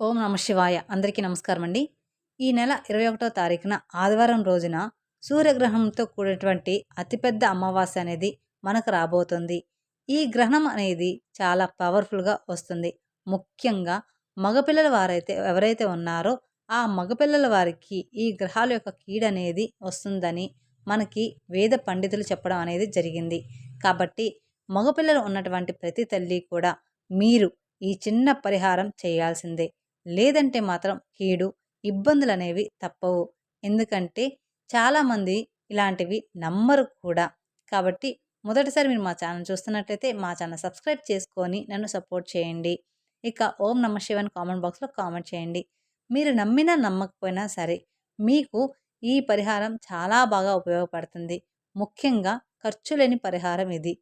ఓం నమ శివాయ. అందరికీ నమస్కారం అండి ఈ నెల ఇరవై ఒకటో తారీఖున ఆదివారం రోజున సూర్యగ్రహణంతో కూడినటువంటి అతిపెద్ద అమావాస్య అనేది మనకు రాబోతుంది. ఈ గ్రహణం అనేది చాలా పవర్ఫుల్గా వస్తుంది. ముఖ్యంగా మగపిల్లల వారైతే ఎవరైతే ఉన్నారో ఆ మగపిల్లల వారికి ఈ గ్రహాల యొక్క కీడు అనేది వస్తుందని మనకి వేద పండితులు చెప్పడం అనేది జరిగింది. కాబట్టి మగపిల్లలు ఉన్నటువంటి ప్రతి తల్లి కూడా మీరు ఈ చిన్న పరిహారం చేయాల్సిందే. లేదంటే మాత్రం కీడు ఇబ్బందులు అనేవి తప్పవు. ఎందుకంటే చాలామంది ఇలాంటివి నమ్మరు కూడా. కాబట్టి మొదటిసారి మీరు మా ఛానల్ చూస్తున్నట్లయితే మా ఛానల్ సబ్స్క్రైబ్ చేసుకొని నన్ను సపోర్ట్ చేయండి. ఇక ఓం నమ శివన్ కామెంట్ బాక్స్లో కామెంట్ చేయండి. మీరు నమ్మినా నమ్మకపోయినా సరే మీకు ఈ పరిహారం చాలా బాగా ఉపయోగపడుతుంది. ముఖ్యంగా ఖర్చు లేని పరిహారం ఇది.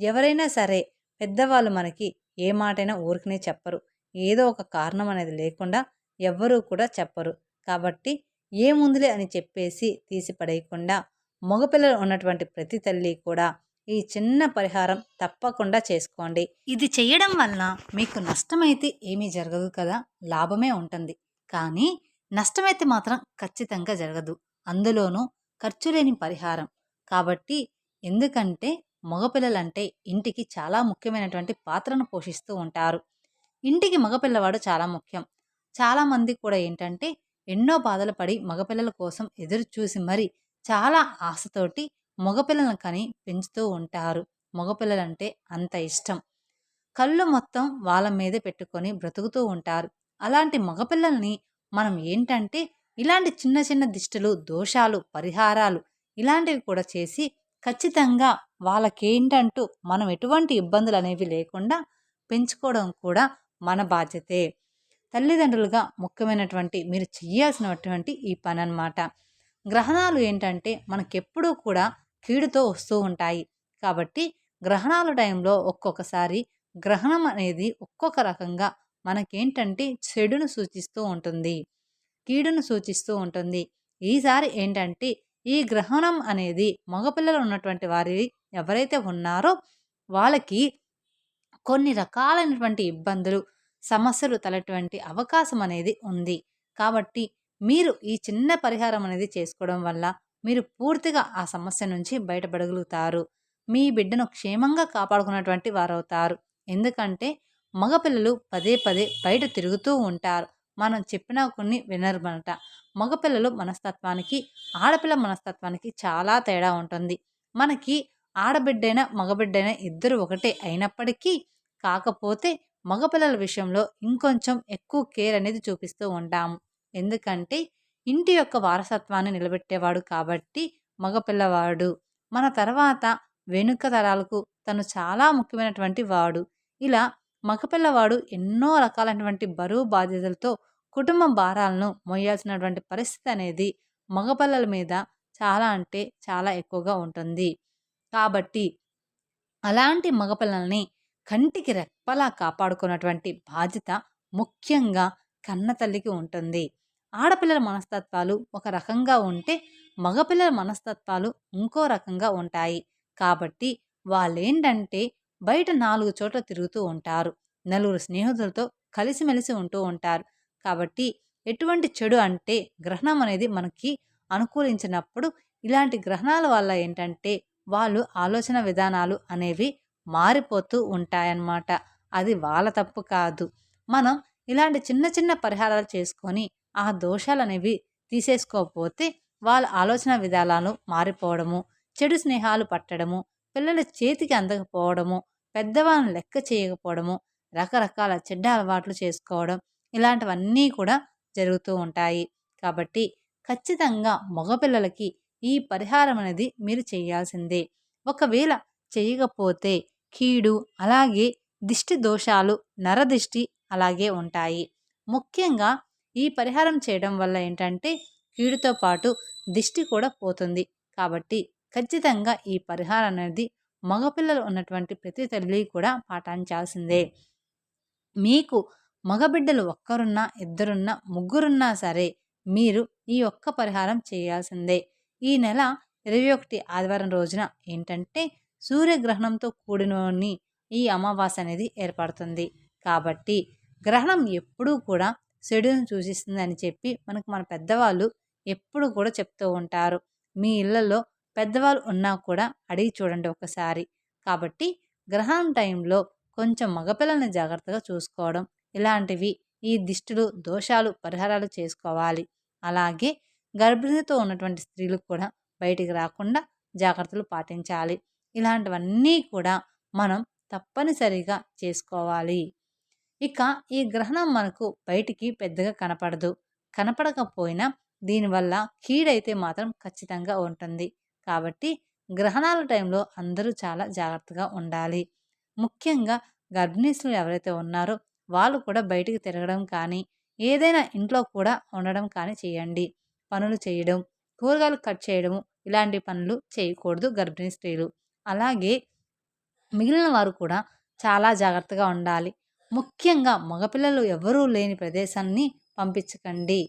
ఎవరైనా సరే పెద్దవాళ్ళు మనకి ఏ మాటైనా ఊరికనే చెప్పరు. ఏదో ఒక కారణం అనేది లేకుండా ఎవ్వరూ కూడా చెప్పరు. కాబట్టి ఏముందిలే అని చెప్పేసి తీసి పడేయకుండా మగపిల్లలు ఉన్నటువంటి ప్రతి తల్లి కూడా ఈ చిన్న పరిహారం తప్పకుండా చేసుకోండి. ఇది చేయడం వలన మీకు నష్టమైతే ఏమీ జరగదు కదా? లాభమే ఉంటుంది. కానీ నష్టమైతే మాత్రం ఖచ్చితంగా జరగదు. అందులోనూ ఖర్చు లేని పరిహారం. కాబట్టి ఎందుకంటే మగపిల్లలంటే ఇంటికి చాలా ముఖ్యమైనటువంటి పాత్రను పోషిస్తూ ఉంటారు. ఇంటికి మగపిల్లవాడు చాలా ముఖ్యం. చాలామంది కూడా ఏంటంటే ఎన్నో బాధలు పడి మగపిల్లల కోసం ఎదురు చూసి మరి చాలా ఆశతోటి మగపిల్లలను కని పెంచుతూ ఉంటారు. మగపిల్లలంటే అంత ఇష్టం. కళ్ళు మొత్తం వాళ్ళ మీదే పెట్టుకొని బ్రతుకుతూ ఉంటారు. అలాంటి మగపిల్లల్ని మనం ఏంటంటే ఇలాంటి చిన్న చిన్న దిష్టులు దోషాలు పరిహారాలు ఇలాంటివి కూడా చేసి ఖచ్చితంగా వాళ్ళకేంటంటూ మనం ఎటువంటి ఇబ్బందులు అనేవి లేకుండా పెంచుకోవడం కూడా మన బాధ్యతే. తల్లిదండ్రులుగా ముఖ్యమైనటువంటి మీరు చేయాల్సినటువంటి ఈ పని అనమాట గ్రహణాలు ఏంటంటే మనకెప్పుడూ కూడా కీడుతో వస్తూ ఉంటాయి. కాబట్టి గ్రహణాల టైంలో ఒక్కొక్కసారి గ్రహణం అనేది ఒక్కొక్క రకంగా మనకేంటంటే చెడును సూచిస్తూ ఉంటుంది. కీడును సూచిస్తూ ఉంటుంది. ఈసారి ఏంటంటే ఈ గ్రహణం అనేది మగపిల్లలు ఉన్నటువంటి వారి ఎవరైతే ఉన్నారో వాళ్ళకి కొన్ని రకాలైనటువంటి ఇబ్బందులు సమస్యలు తలటువంటి అవకాశం అనేది ఉంది. కాబట్టి మీరు ఈ చిన్న పరిహారం అనేది చేసుకోవడం వల్ల మీరు పూర్తిగా ఆ సమస్య నుంచి బయటపడగలుగుతారు. మీ బిడ్డను క్షేమంగా కాపాడుకున్నటువంటి వారవుతారు. ఎందుకంటే మగపిల్లలు పదే పదే బయట తిరుగుతూ ఉంటారు. మనం చెప్పినా కొన్ని వినరమనట. మగపిల్లలు మనస్తత్వానికి ఆడపిల్ల మనస్తత్వానికి చాలా తేడా ఉంటుంది. మనకి ఆడబిడ్డైనా మగబిడ్డైనా ఇద్దరు ఒకటే అయినప్పటికీ కాకపోతే మగపిల్లల విషయంలో ఇంకొంచెం ఎక్కువ కేర్ అనేది చూపిస్తూ ఉంటాము ఎందుకంటే ఇంటి యొక్క వారసత్వాన్ని నిలబెట్టేవాడు కాబట్టి మగపిల్లవాడు. మన తర్వాత వెనుక తరాలకు తను చాలా ముఖ్యమైనటువంటి వాడు. ఇలా మగపిల్లవాడు ఎన్నో రకాలైనటువంటి బరువు బాధ్యతలతో కుటుంబ భారాలను మోయాల్సినటువంటి పరిస్థితి అనేది మగపిల్లల మీద చాలా అంటే చాలా ఎక్కువగా ఉంటుంది. కాబట్టి అలాంటి మగపిల్లల్ని కంటికి రెప్పలా కాపాడుకున్నటువంటి బాధ్యత ముఖ్యంగా కన్నతల్లికి ఉంటుంది. ఆడపిల్లల మనస్తత్వాలు ఒక రకంగా ఉంటే మగపిల్లల మనస్తత్వాలు ఇంకో రకంగా ఉంటాయి. కాబట్టి వాళ్ళేంటంటే బయట నాలుగు చోట్ల తిరుగుతూ ఉంటారు. నలుగురు స్నేహితులతో కలిసిమెలిసి ఉంటూ ఉంటారు. కాబట్టి ఎటువంటి చెడు అంటే గ్రహణం అనేది మనకి అనుకూలించినప్పుడు ఇలాంటి గ్రహణాల వల్ల ఏంటంటే వాళ్ళు ఆలోచన విధానాలు అనేవి మారిపోతూ ఉంటాయన్నమాట. అది వాళ్ళ తప్పు కాదు. మనం ఇలాంటి చిన్న చిన్న పరిహారాలు చేసుకొని ఆ దోషాలు అనేవి తీసేసుకోకపోతే వాళ్ళ ఆలోచన విధానాలు మారిపోవడము చెడు స్నేహాలు పట్టడము పిల్లల చేతికి అందకపోవడము పెద్దవాళ్ళని లెక్క చేయకపోవడము రకరకాల చెడ్డ అలవాట్లు చేసుకోవడం ఇలాంటివన్నీ కూడా జరుగుతూ ఉంటాయి. కాబట్టి ఖచ్చితంగా మగపిల్లలకి ఈ పరిహారం అనేది మీరు చేయాల్సిందే. ఒకవేళ చేయకపోతే కీడు అలాగే దిష్టి దోషాలు నరదిష్టి అలాగే ఉంటాయి. ముఖ్యంగా ఈ పరిహారం చేయడం వల్ల ఏంటంటే కీడుతో పాటు దిష్టి కూడా పోతుంది. కాబట్టి ఖచ్చితంగా ఈ పరిహారం అనేది మగపిల్లలు ఉన్నటువంటి ప్రతి తల్లి కూడా పాటించాల్సిందే. మీకు మగబిడ్డలు ఒక్కరున్నా ఇద్దరున్నా ముగ్గురున్నా సరే మీరు ఈ ఒక్క పరిహారం చేయాల్సిందే. ఈ నెల ఇరవై ఒకటి ఆదివారం రోజున ఏంటంటే సూర్యగ్రహణంతో కూడినని ఈ అమావాస్య అనేది ఏర్పడుతుంది. కాబట్టి గ్రహణం ఎప్పుడూ కూడా చెడును సూచిస్తుంది అని చెప్పి మనకు మన పెద్దవాళ్ళు ఎప్పుడు కూడా చెప్తూ ఉంటారు. మీ ఇళ్ళల్లో పెద్దవాళ్ళు ఉన్నా కూడా అడిగి చూడండి ఒకసారి. కాబట్టి గ్రహణం టైంలో కొంచెం మగపిల్లల్ని జాగ్రత్తగా చూసుకోవడం ఇలాంటివి ఈ దిష్టులు దోషాలు పరిహారాలు చేసుకోవాలి. అలాగే గర్భిణితో ఉన్నటువంటి స్త్రీలు కూడా బయటికి రాకుండా జాగ్రత్తలు పాటించాలి. ఇలాంటివన్నీ కూడా మనం తప్పనిసరిగా చేసుకోవాలి. ఇక ఈ గ్రహణం మనకు బయటికి పెద్దగా కనపడదు. కనపడకపోయినా దీనివల్ల కీడైతే మాత్రం ఖచ్చితంగా ఉంటుంది. కాబట్టి గ్రహణాల టైంలో అందరూ చాలా జాగ్రత్తగా ఉండాలి. ముఖ్యంగా గర్భిణీసులు ఎవరైతే ఉన్నారో వాళ్ళు కూడా బయటికి తిరగడం కానీ ఏదైనా ఇంట్లో కూడా ఉండడం కానీ చేయండి. పనులు చేయడం కూరగాయలు కట్ చేయడము ఇలాంటి పనులు చేయకూడదు గర్భిణీ స్త్రీలు. అలాగే మిగిలిన వారు కూడా చాలా జాగ్రత్తగా ఉండాలి. ముఖ్యంగా మగపిల్లలు ఎవరూ లేని ప్రదేశాన్ని పంపించకండి.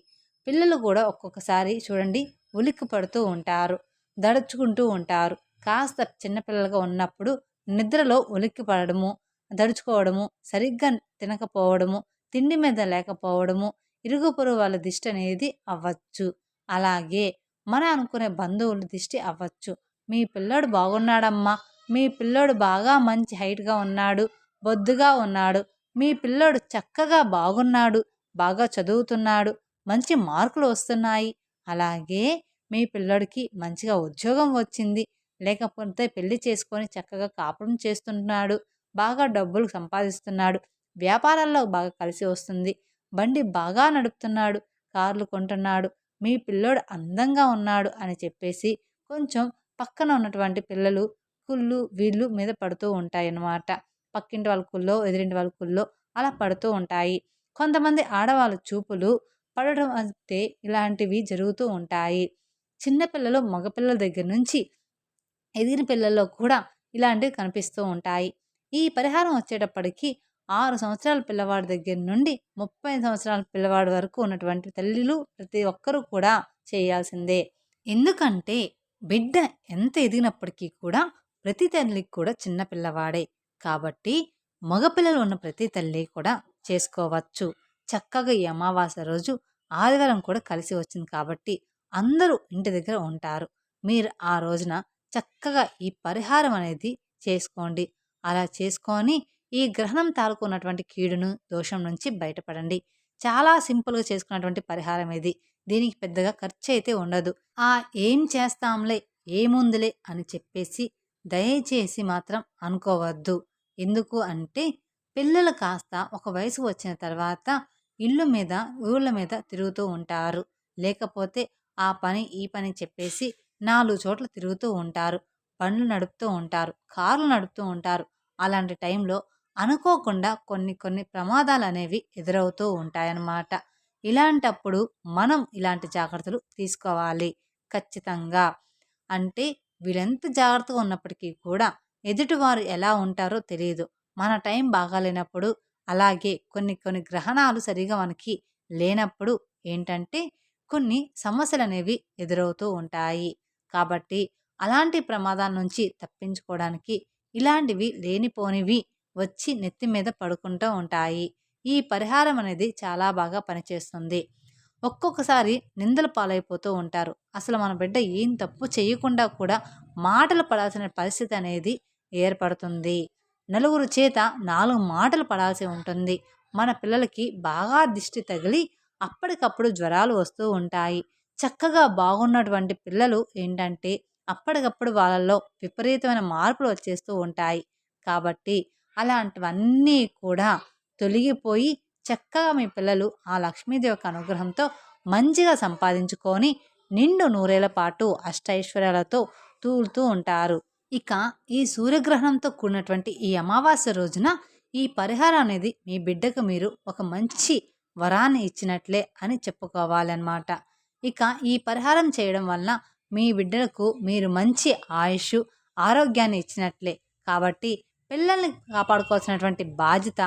పిల్లలు కూడా ఒక్కొక్కసారి చూడండి ఉలిక్కి పడుతూ ఉంటారు దడుచుకుంటూ ఉంటారు. కాస్త చిన్నపిల్లలుగా ఉన్నప్పుడు నిద్రలో ఉలిక్కి పడడము దడుచుకోవడము సరిగ్గా తినకపోవడము తిండి మీద లేకపోవడము ఇరుగు పొరుగు వాళ్ళ దిష్టి అనేది అవ్వచ్చు. అలాగే మన అనుకునే బంధువుల దిష్టి అవ్వచ్చు. మీ పిల్లోడు బాగున్నాడమ్మా. మీ పిల్లోడు బాగా మంచి హైట్గా ఉన్నాడు. బొద్దుగా ఉన్నాడు. మీ పిల్లోడు చక్కగా బాగున్నాడు. బాగా చదువుతున్నాడు. మంచి మార్కులు వస్తున్నాయి. అలాగే మీ పిల్లోడికి మంచిగా ఉద్యోగం వచ్చింది. లేకపోతే పెళ్ళి చేసుకొని చక్కగా కాపురం చేస్తున్నాడు. బాగా డబ్బులు సంపాదిస్తున్నాడు. వ్యాపారాల్లో బాగా కలిసి వస్తుంది. బండి బాగా నడుపుతున్నాడు. కార్లు కొంటున్నాడు. మీ పిల్లోడు అందంగా ఉన్నాడు అని చెప్పేసి కొంచెం పక్కన ఉన్నటువంటి పిల్లలు కుళ్ళు వీళ్ళు మీద పడుతూ ఉంటాయి అన్నమాట పక్కింటి వాళ్ళ కుళ్ళో ఎదిరింటి వాళ్ళ కుళ్ళో అలా పడుతూ ఉంటాయి. కొంతమంది ఆడవాళ్ళ చూపులు పడడం అంటే ఇలాంటివి జరుగుతూ ఉంటాయి. చిన్నపిల్లలు మగపిల్లల దగ్గర నుంచి ఎదిగిన పిల్లల్లో కూడా ఇలాంటివి కనిపిస్తూ ఉంటాయి. ఈ పరిహారం వచ్చేటప్పటికి ఆరు సంవత్సరాల పిల్లవాడి దగ్గర నుండి ముప్పై సంవత్సరాల పిల్లవాడి వరకు ఉన్నటువంటి తల్లిలు ప్రతి ఒక్కరూ కూడా చేయాల్సిందే. ఎందుకంటే బిడ్డ ఎంత ఎదిగినప్పటికీ కూడా ప్రతి తల్లికి కూడా చిన్నపిల్లవాడే కాబట్టి మగపిల్లలు ఉన్న ప్రతి తల్లి కూడా చేసుకోవచ్చు. చక్కగా ఈ అమావాస్య రోజు ఆదివారం కూడా కలిసి వచ్చింది కాబట్టి అందరూ ఇంటి దగ్గర ఉంటారు. మీరు ఆ రోజున చక్కగా ఈ పరిహారం అనేది చేసుకోండి. అలా చేసుకొని ఈ గ్రహణం తాలూకు ఉన్నటువంటి కీడును దోషం నుంచి బయటపడండి. చాలా సింపుల్గా చేసుకున్నటువంటి పరిహారం ఇది. దీనికి పెద్దగా ఖర్చు అయితే ఉండదు. ఆ ఏం చేస్తాంలే ఏముందిలే అని చెప్పేసి దయచేసి మాత్రం అనుకోవద్దు. ఎందుకు అంటే పిల్లలు కాస్త ఒక వయసు వచ్చిన తర్వాత ఇల్లు మీద ఊళ్ళ మీద తిరుగుతూ ఉంటారు. లేకపోతే ఆ పని ఈ పని చెప్పేసి నాలుగు చోట్ల తిరుగుతూ ఉంటారు. బండ్లు నడుపుతూ ఉంటారు కార్లు నడుపుతూ ఉంటారు. అలాంటి టైంలో అనుకోకుండా కొన్ని కొన్ని ప్రమాదాలు అనేవి ఎదురవుతూ ఉంటాయన్నమాట. ఇలాంటప్పుడు మనం ఇలాంటి జాగ్రత్తలు తీసుకోవాలి ఖచ్చితంగా. అంటే వీళ్ళెంత జాగ్రత్తగా ఉన్నప్పటికీ కూడా ఎదుటివారు ఎలా ఉంటారో తెలియదు మన టైం బాగాలేనప్పుడు అలాగే కొన్ని కొన్ని గ్రహణాలు సరిగా మనకి లేనప్పుడు ఏంటంటే కొన్ని సమస్యలు అనేవి ఎదురవుతూ ఉంటాయి. కాబట్టి అలాంటి ప్రమాదాల నుంచి తప్పించుకోవడానికి ఇలాంటివి లేనిపోనివి వచ్చి నెత్తి మీద పడుకుంటూ ఉంటాయి. ఈ పరిహారం అనేది చాలా బాగా పనిచేస్తుంది. ఒక్కొక్కసారి నిందలు పాలైపోతూ ఉంటారు. అసలు మన బిడ్డ ఏం తప్పు చేయకుండా కూడా మాటలు పడాల్సిన పరిస్థితి అనేది ఏర్పడుతుంది. నలుగురు చేత నాలుగు మాటలు పడాల్సి ఉంటుంది. మన పిల్లలకి బాగా దిష్టి తగిలి అప్పటికప్పుడు జ్వరాలు వస్తూ ఉంటాయి. చక్కగా బాగున్నటువంటి పిల్లలు ఏంటంటే అప్పటికప్పుడు వాళ్ళల్లో విపరీతమైన మార్పులు వచ్చేస్తూ ఉంటాయి. కాబట్టి అలాంటివన్నీ కూడా తొలగిపోయి చక్కగా మీ పిల్లలు ఆ లక్ష్మీదేవి యొక్క అనుగ్రహంతో మంచిగా సంపాదించుకొని నిండు నూరేళ్ళ పాటు అష్టైశ్వర్యాలతో తూలుతూ ఉంటారు. ఇక ఈ సూర్యగ్రహణంతో కూడినటువంటి ఈ అమావాస్య రోజున ఈ పరిహారం అనేది మీ బిడ్డకు మీరు ఒక మంచి వరాన్ని ఇచ్చినట్లే అని చెప్పుకోవాలన్నమాట. ఇక ఈ పరిహారం చేయడం వలన మీ బిడ్డలకు మీరు మంచి ఆయుష్ ఆరోగ్యాన్ని ఇచ్చినట్లే. కాబట్టి పిల్లల్ని కాపాడుకోవాల్సినటువంటి బాధ్యత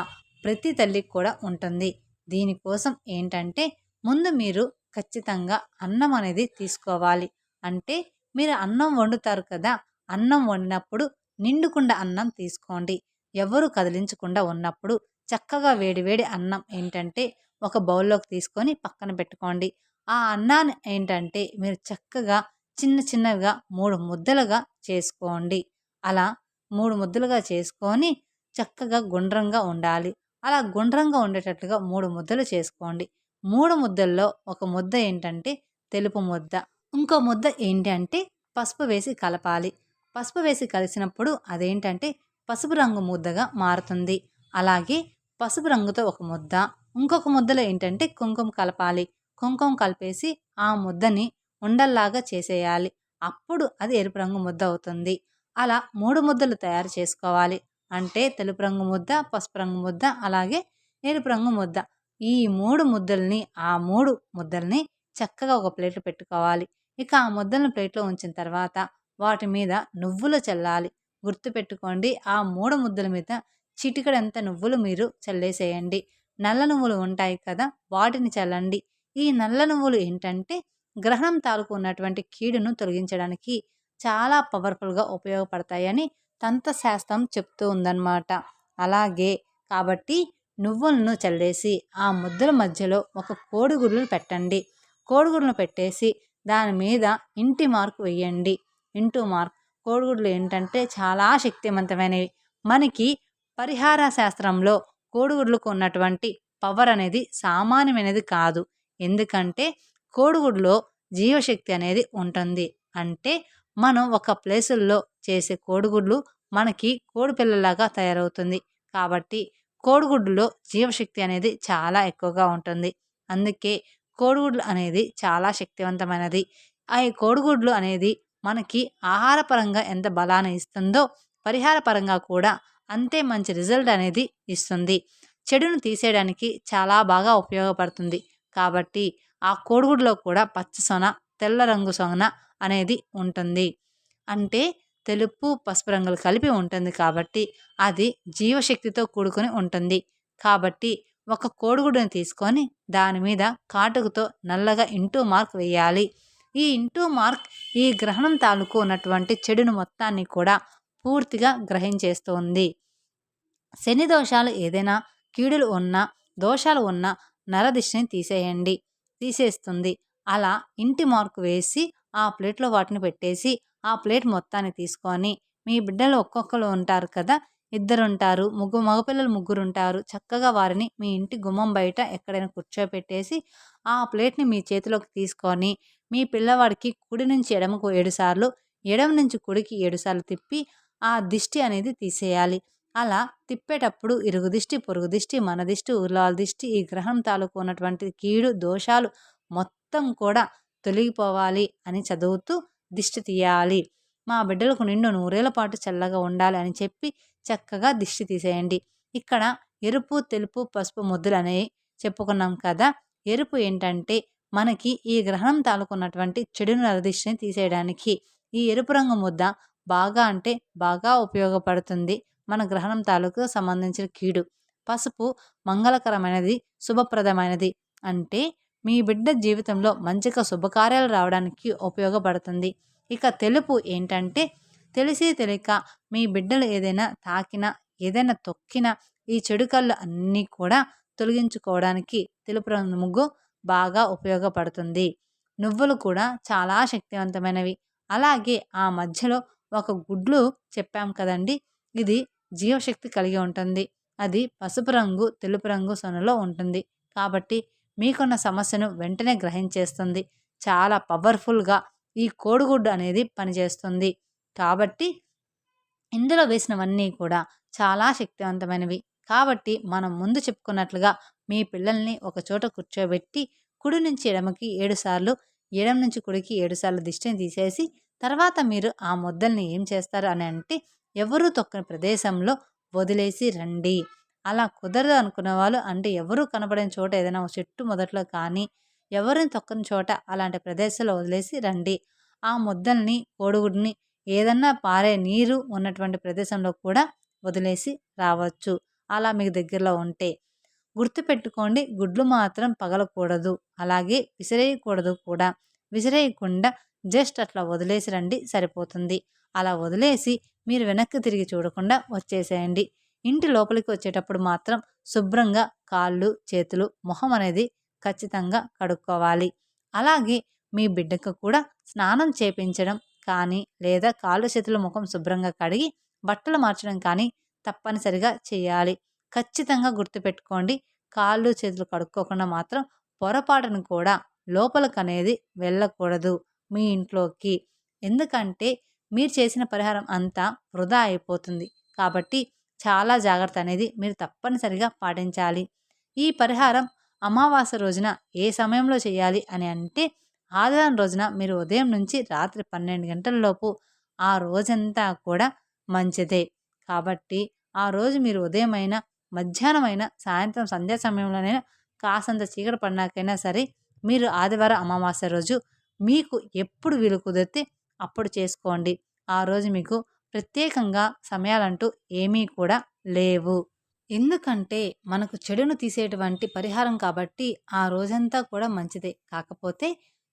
ప్రతి తల్లికి కూడా ఉంటుంది. దీనికోసం ఏంటంటే ముందు మీరు ఖచ్చితంగా అన్నం అనేది తీసుకోవాలి. అంటే మీరు అన్నం వండుతారు కదా అన్నం వండినప్పుడు నిండుకుండా అన్నం తీసుకోండి. ఎవరు కదిలించకుండా ఉన్నప్పుడు చక్కగా వేడివేడి అన్నం ఏంటంటే ఒక బౌల్లోకి తీసుకొని పక్కన పెట్టుకోండి. ఆ అన్నాన్ని ఏంటంటే మీరు చక్కగా చిన్న చిన్నగా మూడు ముద్దలుగా చేసుకోండి. అలా మూడు ముద్దలుగా చేసుకొని చక్కగా గుండ్రంగా ఉండాలి. అలా గుండ్రంగా ఉండేటట్లుగా మూడు ముద్దలు చేసుకోండి. మూడు ముద్దల్లో ఒక ముద్ద ఏంటంటే తెలుపు ముద్ద. ఇంకో ముద్ద ఏంటంటే పసుపు వేసి కలపాలి. పసుపు వేసి కలిసినప్పుడు అదేంటంటే పసుపు రంగు ముద్దగా మారుతుంది. అలాగే పసుపు రంగుతో ఒక ముద్ద. ఇంకొక ముద్దలో ఏంటంటే కుంకుమ కలపాలి. కుంకుమ కలిపేసి ఆ ముద్దని ఉండల్లాగా చేసేయాలి. అప్పుడు అది ఎరుపు రంగు ముద్ద అవుతుంది. అలా మూడు ముద్దలు తయారు చేసుకోవాలి. అంటే తెలుపు రంగు ముద్ద పసుపు రంగు ముద్ద అలాగే ఎరుపు రంగు ముద్ద. ఈ మూడు ముద్దల్ని ఆ మూడు ముద్దల్ని చక్కగా ఒక ప్లేట్లో పెట్టుకోవాలి. ఇక ఆ ముద్దలను ప్లేట్లో ఉంచిన తర్వాత వాటి మీద నువ్వులు చల్లాలి. గుర్తుపెట్టుకోండి ఆ మూడు ముద్దల మీద చిటికడంత నువ్వులు మీరు చల్లేసేయండి. నల్ల నువ్వులు ఉంటాయి కదా వాటిని చల్లండి. ఈ నల్ల నువ్వులు ఏంటంటే గ్రహణం తాలూకు ఉన్నటువంటి కీడును తొలగించడానికి చాలా పవర్ఫుల్గా ఉపయోగపడతాయని తంత్రశాస్త్రం చెప్తూ ఉందన్నమాట. అలాగే కాబట్టి నువ్వులను చల్లేసి ఆ ముద్దల మధ్యలో ఒక కోడిగుడ్లు పెట్టండి. కోడిగుడ్లు పెట్టేసి దాని మీద ఇంటి మార్క్ వేయండి ఇంటూ మార్క్ కోడిగుడ్లు ఏంటంటే చాలా శక్తివంతమైనవి. మనకి పరిహార శాస్త్రంలో కోడిగుడ్లకు ఉన్నటువంటి పవర్ అనేది సామాన్యమైనది కాదు. ఎందుకంటే కోడిగుడ్లో జీవశక్తి అనేది ఉంటుంది. అంటే మనం ఒక ప్లేసుల్లో చేసే కోడిగుడ్లు మనకి కోడి పిల్లలాగా తయారవుతుంది. కాబట్టి కోడిగుడ్డులో జీవశక్తి అనేది చాలా ఎక్కువగా ఉంటుంది. అందుకే కోడిగుడ్లు అనేది చాలా శక్తివంతమైనది. ఆ కోడిగుడ్లు అనేది మనకి ఆహారపరంగా ఎంత బలాన్ని ఇస్తుందో పరిహార పరంగా కూడా అంతే మంచి రిజల్ట్ అనేది ఇస్తుంది. చెడును తీసేయడానికి చాలా బాగా ఉపయోగపడుతుంది. కాబట్టి ఆ కోడిగుడ్లో కూడా పచ్చ సొన తెల్ల రంగు సొన అనేది ఉంటుంది. అంటే తెలుపు పసుపు రంగులు కలిపి ఉంటుంది కాబట్టి అది జీవశక్తితో కూడుకొని ఉంటుంది. కాబట్టి ఒక కోడిగుడ్డుని తీసుకొని దాని మీద కాటుకుతో నల్లగా ఇంటూ మార్క్ వేయాలి. ఈ ఇంటూ మార్క్ ఈ గ్రహణం తాలూకు ఉన్నటువంటి చెడును మొత్తాన్ని కూడా పూర్తిగా గ్రహించేస్తుంది. శని దోషాలు ఏదైనా కీడులు ఉన్నా దోషాలు ఉన్నా నరదిష్టిని తీసేయండి. తీసేస్తుంది. అలా ఇంటి మార్కు వేసి ఆ ప్లేట్లో వాటిని పెట్టేసి ఆ ప్లేట్ మొత్తాన్ని తీసుకొని మీ బిడ్డలు ఒక్కొక్కరు ఉంటారు కదా ఇద్దరు ఉంటారు ముగ్గురు మగపిల్లలు ముగ్గురు ఉంటారు చక్కగా వారిని మీ ఇంటి గుమ్మం బయట ఎక్కడైనా కూర్చోపెట్టేసి ఆ ప్లేట్ని మీ చేతిలోకి తీసుకొని మీ పిల్లవాడికి కుడి నుంచి ఎడమకు ఏడుసార్లు ఎడమ నుంచి కుడికి ఏడుసార్లు తిప్పి ఆ దిష్టి అనేది తీసేయాలి. అలా తిప్పేటప్పుడు ఇరుగు దిష్టి పొరుగు దిష్టి మన దిష్టి ఉర్లాల దిష్టి ఈ గ్రహం తాలూకు ఉన్నటువంటి కీడు దోషాలు మొత్తం కూడా తొలగిపోవాలి అని చదువుతూ దిష్టి తీయాలి. మా బిడ్డలకు నిండు నూరేళ్ళ పాటు చల్లగా ఉండాలి అని చెప్పి చక్కగా దిష్టి తీసేయండి. ఇక్కడ ఎరుపు తెలుపు పసుపు ముద్దులు అనేవి చెప్పుకున్నాం కదా. ఎరుపు ఏంటంటే మనకి ఈ గ్రహణం తాలూకున్నటువంటి చెడును నరదిష్టిని తీసేయడానికి. ఈ ఎరుపు రంగు ముద్ద బాగా అంటే బాగా ఉపయోగపడుతుంది మన గ్రహణం తాలూకు సంబంధించిన కీడు. పసుపు మంగళకరమైనది శుభప్రదమైనది అంటే మీ బిడ్డ జీవితంలో మంచిగా శుభకార్యాలు రావడానికి ఉపయోగపడుతుంది. ఇక తెలుపు ఏంటంటే తెలిసి తెలియక మీ బిడ్డలు ఏదైనా తాకినా ఏదైనా తొక్కినా ఈ చెడు కళ్ళు అన్నీ కూడా తొలగించుకోవడానికి తెలుపు రంగు ముగ్గు బాగా ఉపయోగపడుతుంది. నువ్వులు కూడా చాలా శక్తివంతమైనవి. అలాగే ఆ మధ్యలో ఒక గుడ్లు చెప్పాం కదండి ఇది జీవశక్తి కలిగి ఉంటుంది. అది పసుపు రంగు తెలుపు రంగు సొనలో ఉంటుంది. కాబట్టి మీకున్న సమస్యను వెంటనే గ్రహించేస్తుంది. చాలా పవర్ఫుల్గా ఈ కోడిగుడ్డు అనేది పనిచేస్తుంది. కాబట్టి ఇందులో వేసినవన్నీ కూడా చాలా శక్తివంతమైనవి. కాబట్టి మనం ముందు చెప్పుకున్నట్లుగా మీ పిల్లల్ని ఒక చోట కూర్చోబెట్టి కుడి నుంచి ఎడమకి ఏడుసార్లు ఎడం నుంచి కుడికి ఏడుసార్లు దిష్టిని తీసేసి తర్వాత మీరు ఆ ముద్దల్ని ఏం చేస్తారు అని అంటే ఎవరూ తొక్కని ప్రదేశంలో వదిలేసి రండి. అలా కుదరదు అనుకునే వాళ్ళు అంటే ఎవరు కనబడని చోట ఏదైనా చెట్టు మొదట్లో కానీ ఎవరిని తొక్కని చోట అలాంటి ప్రదేశంలో వదిలేసి రండి. ఆ ముద్దల్ని కోడిగుడ్ని ఏదన్నా పారే నీరు ఉన్నటువంటి ప్రదేశంలో కూడా వదిలేసి రావచ్చు. అలా మీకు దగ్గరలో ఉంటే గుర్తుపెట్టుకోండి గుడ్లు మాత్రం పగలకూడదు. అలాగే విసిరేయకూడదు కూడా. విసిరేయకుండా జస్ట్ అట్లా వదిలేసి రండి సరిపోతుంది. అలా వదిలేసి మీరు వెనక్కి తిరిగి చూడకుండా వచ్చేసేయండి. ఇంటి లోపలికి వచ్చేటప్పుడు మాత్రం శుభ్రంగా కాళ్ళు చేతులు మొహం అనేది ఖచ్చితంగా కడుక్కోవాలి. అలాగే మీ బిడ్డకు కూడా స్నానం చేపించడం కానీ లేదా కాళ్ళు చేతులు ముఖం శుభ్రంగా కడిగి బట్టలు మార్చడం కానీ తప్పనిసరిగా చేయాలి. ఖచ్చితంగా గుర్తుపెట్టుకోండి కాళ్ళు చేతులు కడుక్కోకుండా మాత్రం పొరపాటును కూడా లోపలికి అనేది వెళ్ళకూడదు మీ ఇంట్లోకి. ఎందుకంటే మీరు చేసిన పరిహారం అంతా వృధా అయిపోతుంది. కాబట్టి చాలా జాగ్రత్త అనేది మీరు తప్పనిసరిగా పాటించాలి. ఈ పరిహారం అమావాస్య రోజున ఏ సమయంలో చేయాలి అని అంటే ఆదివారం రోజున మీరు ఉదయం నుంచి రాత్రి పన్నెండు గంటలలోపు ఆ రోజంతా కూడా మంచిదే. కాబట్టి ఆ రోజు మీరు ఉదయం అయినా మధ్యాహ్నం అయినా సాయంత్రం సంధ్యా సమయంలోనైనా కాసంత చీకటి పడినాకైనా సరే మీరు ఆదివారం అమావాస్య రోజు మీకు ఎప్పుడు వీలు కుదిరితే అప్పుడు చేసుకోండి. ఆ రోజు మీకు ప్రత్యేకంగా సమయాలంటూ ఏమీ కూడా లేవు. ఎందుకంటే మనకు చెడును తీసేటువంటి పరిహారం కాబట్టి ఆ రోజంతా కూడా మంచిదే. కాకపోతే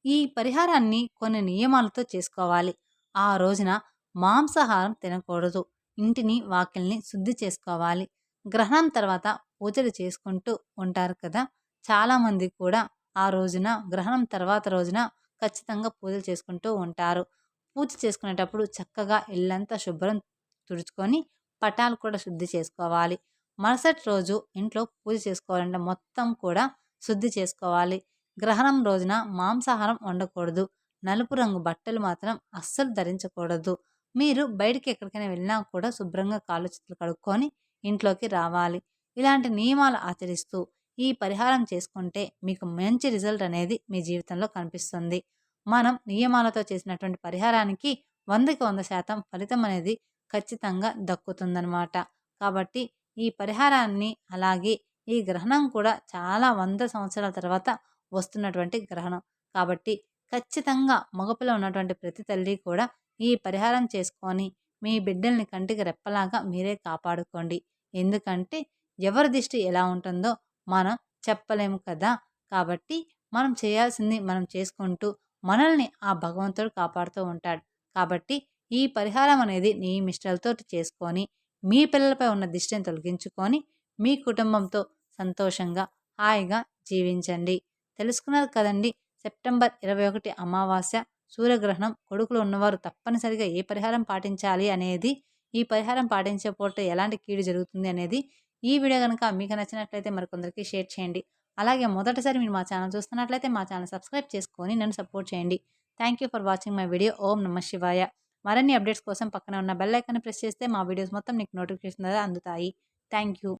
ఈ పరిహారాన్ని కొన్ని నియమాలతో చేసుకోవాలి. ఆ రోజున మాంసాహారం తినకూడదు. ఇంటిని వాకిల్ని శుద్ధి చేసుకోవాలి. గ్రహణం తర్వాత పూజలు చేసుకుంటూ ఉంటారు కదా! చాలామంది కూడా ఆ రోజున గ్రహణం తర్వాత రోజున ఖచ్చితంగా పూజలు చేసుకుంటూ ఉంటారు. పూజ చేసుకునేటప్పుడు చక్కగా ఇల్లంతా శుభ్రం తుడుచుకొని పటాలు కూడా శుద్ధి చేసుకోవాలి. మరుసటి రోజు ఇంట్లో పూజ చేసుకోవాలంటే మొత్తం కూడా శుద్ధి చేసుకోవాలి. గ్రహణం రోజున మాంసాహారం వండకూడదు. నలుపు రంగు బట్టలు మాత్రం అస్సలు ధరించకూడదు. మీరు బయటికి ఎక్కడికైనా వెళ్ళినా కూడా శుభ్రంగా కాళ్ళు చేతులు కడుక్కొని ఇంట్లోకి రావాలి. ఇలాంటి నియమాలు ఆచరిస్తూ ఈ పరిహారం చేసుకుంటే మీకు మంచి రిజల్ట్ అనేది మీ జీవితంలో కనిపిస్తుంది. మనం నియమాలతో చేసినటువంటి పరిహారానికి వందకి వంద శాతం ఫలితం అనేది ఖచ్చితంగా దక్కుతుందనమాట కాబట్టి ఈ పరిహారాన్ని అలాగే ఈ గ్రహణం కూడా చాలా వంద సంవత్సరాల తర్వాత వస్తున్నటువంటి గ్రహణం. కాబట్టి ఖచ్చితంగా మగపిల్ల ఉన్నటువంటి ప్రతి తల్లి కూడా ఈ పరిహారం చేసుకొని మీ బిడ్డల్ని కంటికి రెప్పలాగా మీరే కాపాడుకోండి. ఎందుకంటే ఎవరి దిష్టి ఎలా ఉంటుందో మనం చెప్పలేము కదా. కాబట్టి మనం చేయాల్సింది మనం చేసుకుంటూ మనల్ని ఆ భగవంతుడు కాపాడుతూ ఉంటాడు. కాబట్టి ఈ పరిహారం అనేది నీ మిష్టలతో చేసుకొని మీ పిల్లలపై ఉన్న దిష్టిని తొలగించుకొని మీ కుటుంబంతో సంతోషంగా హాయిగా జీవించండి. తెలుసుకున్నారు కదండి సెప్టెంబర్ ఇరవై ఒకటి అమావాస్య సూర్యగ్రహణం కొడుకులు ఉన్నవారు తప్పనిసరిగా ఏ పరిహారం పాటించాలి అనేది ఈ పరిహారం పాటించకపోతే ఎలాంటి కీడు జరుగుతుంది అనేది ఈ వీడియో కనుక మీకు నచ్చినట్లయితే మరికొందరికి షేర్ చేయండి. అలాగే మొదటిసారి మీరు మా ఛానల్ చూస్తున్నట్లయితే మా ఛానల్ సబ్స్క్రైబ్ చేసుకొని నన్ను సపోర్ట్ చేయండి. Thank you for watching my video. ఓం నమ శివాయ. మరిన్ని అప్డేట్స్ కోసం పక్కన ఉన్న బెల్ ఐకాన్ ప్రెస్ చేస్తే మా వీడియోస్ మొత్తం నీకు నోటిఫికేషన్ ద్వారా అందుతాయి. Thank you.